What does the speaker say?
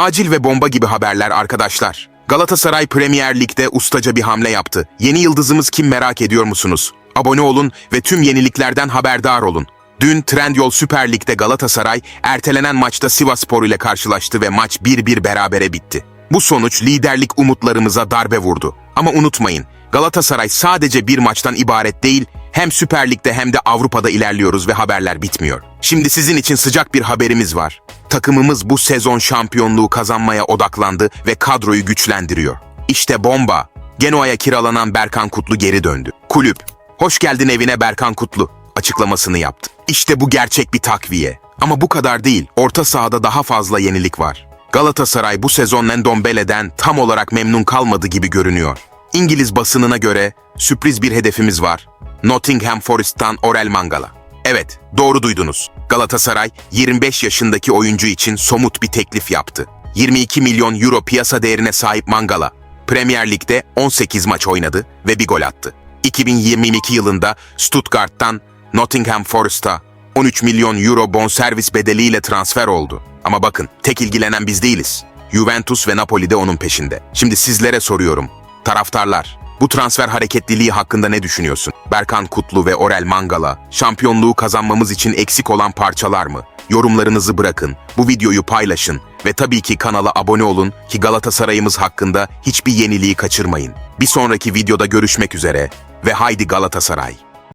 Acil ve bomba gibi haberler arkadaşlar. Galatasaray Premier Lig'de ustaca bir hamle yaptı. Yeni yıldızımız kim merak ediyor musunuz? Abone olun ve tüm yeniliklerden haberdar olun. Dün Trendyol Süper Lig'de Galatasaray ertelenen maçta Sivasspor ile karşılaştı ve maç 1-1 berabere bitti. Bu sonuç liderlik umutlarımıza darbe vurdu. Ama unutmayın, Galatasaray sadece bir maçtan ibaret değil, hem Süper Lig'de hem de Avrupa'da ilerliyoruz ve haberler bitmiyor. Şimdi sizin için sıcak bir haberimiz var. Takımımız bu sezon şampiyonluğu kazanmaya odaklandı ve kadroyu güçlendiriyor. İşte bomba. Genoa'ya kiralanan Berkan Kutlu geri döndü. Kulüp, hoş geldin evine Berkan Kutlu açıklamasını yaptı. İşte bu gerçek bir takviye. Ama bu kadar değil, orta sahada daha fazla yenilik var. Galatasaray bu sezon Ndombele'den tam olarak memnun kalmadı gibi görünüyor. İngiliz basınına göre sürpriz bir hedefimiz var. Nottingham Forest'tan Orel Mangala. Evet, doğru duydunuz. Galatasaray 25 yaşındaki oyuncu için somut bir teklif yaptı. 22 milyon euro piyasa değerine sahip Mangala, Premier Lig'de 18 maç oynadı ve bir gol attı. 2022 yılında Stuttgart'tan Nottingham Forest'a 13 milyon euro bonservis bedeliyle transfer oldu. Ama bakın, tek ilgilenen biz değiliz. Juventus ve Napoli de onun peşinde. Şimdi sizlere soruyorum. Taraftarlar, bu transfer hareketliliği hakkında ne düşünüyorsun? Berkan Kutlu ve Orel Mangala, şampiyonluğu kazanmamız için eksik olan parçalar mı? Yorumlarınızı bırakın, bu videoyu paylaşın ve tabii ki kanala abone olun ki Galatasaray'ımız hakkında hiçbir yeniliği kaçırmayın. Bir sonraki videoda görüşmek üzere ve haydi Galatasaray!